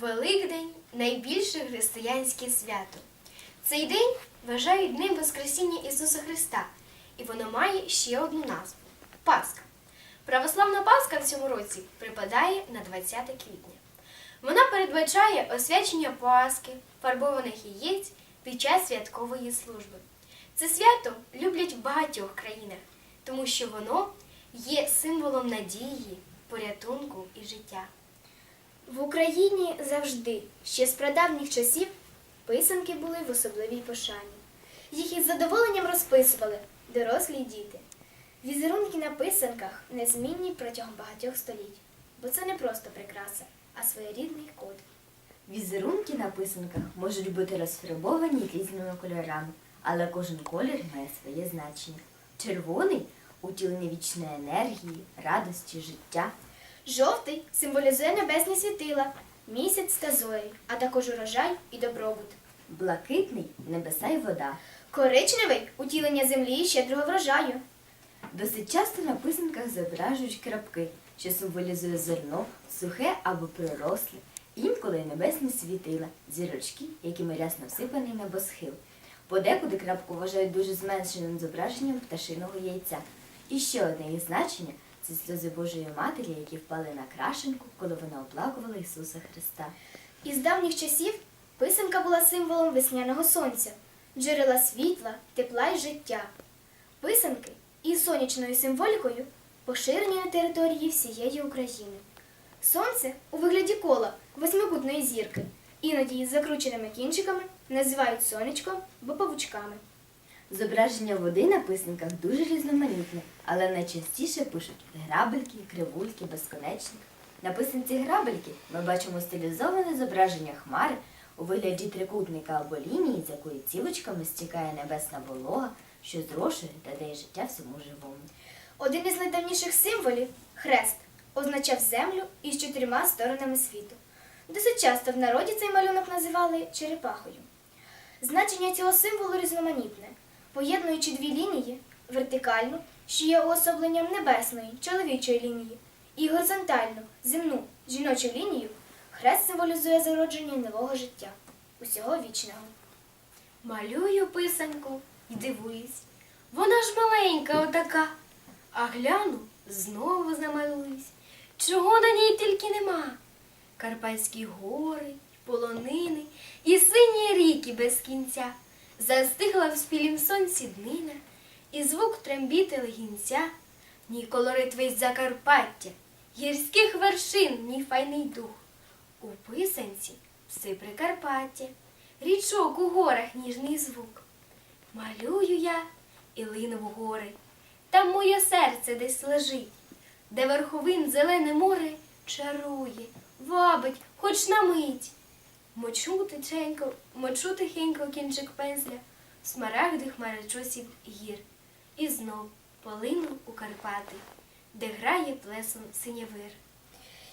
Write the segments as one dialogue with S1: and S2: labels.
S1: Великдень найбільше християнське свято. Цей день вважають Днем Воскресіння Ісуса Христа, і воно має ще одну назву Пасха. Православна Пасха в цьому році припадає на 20 квітня. Вона передбачає освячення Пасхи, фарбованих яєць під час святкової служби. Це свято люблять в багатьох країнах, тому що воно є символом надії, порятунку і життя.
S2: В Україні завжди, ще з прадавніх часів, писанки були в особливій пошані. Їх із задоволенням розписували дорослі діти. Візерунки на писанках незмінні протягом багатьох століть, бо це не просто прикраса, а своєрідний код.
S3: Візерунки на писанках можуть бути розфарбовані різними кольорами, але кожен колір має своє значення. Червоний утілення вічної енергії, радості, життя.
S2: Жовтий символізує небесні світила, місяць та зорі, а також урожай і добробут.
S3: Блакитний небеса й вода.
S2: Коричневий утілення землі і щедрого врожаю.
S3: Досить часто на писанках зображують крапки, що символізує зерно, сухе або приросле, інколи небесні світила, зірочки, якими рясно всипаний небосхил. Подекуди крапку вважають дуже зменшеним зображенням пташиного яйця. І ще одне їх значення це сльози Божої Матері, які впали на крашенку, коли вона оплакувала Ісуса Христа.
S2: Із давніх часів писанка була символом весняного сонця, джерела світла, тепла й життя. Писанки із сонячною символікою поширені на території всієї України. Сонце у вигляді кола восьмикутної зірки, іноді із закрученими кінчиками називають сонечком або павучками.
S3: Зображення води на писанках дуже різноманітне, але найчастіше пишуть грабельки, кривульки, безконечник. На писанці грабельки ми бачимо стилізоване зображення хмари у вигляді трикутника або лінії, з якої цілочками стікає небесна волога, що зрошує та дає життя всьому живому.
S2: Один із найдавніших символів хрест означав землю із чотирма сторонами світу. Досить часто в народі цей малюнок називали черепахою. Значення цього символу різноманітне, поєднуючи дві лінії вертикальну, що є уособленням небесної, чоловічої лінії, і горизонтальну, земну, жіночу лінію, хрест символізує зародження нового життя, усього вічного.
S1: Малюю писанку і дивуюсь. Вона ж маленька отака. А гляну, знову замалуюсь. Чого на ній тільки нема? Карпатські гори, полонини і сині ріки без кінця. Застигла в спілім сонці днина, і звук трембіти легінця, ні колорит весь Закарпаття, гірських вершин, ні файний дух. У писанці все Прикарпаття, річок у горах ніжний звук. Малюю я і лину в гори, там моє серце десь лежить, де верховин зелене море чарує, вабить, хоч на мить. Мочу тихенько, мочу тихенько кінчик пензля, в смарагдих гір. І знов полину у Карпати, де грає плесом синявир.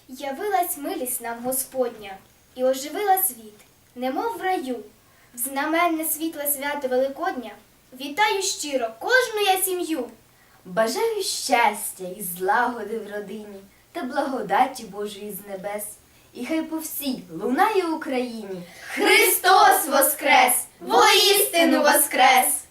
S2: Явилась милість нам Господня і оживила світ, немов в раю. В знаменне світле свято Великодня вітаю щиро кожну я сім'ю.
S3: Бажаю щастя і злагоди в родині та благодаті Божої з небес. І хай по всій лунає Україні
S2: Христос воскрес! Воістину воскрес!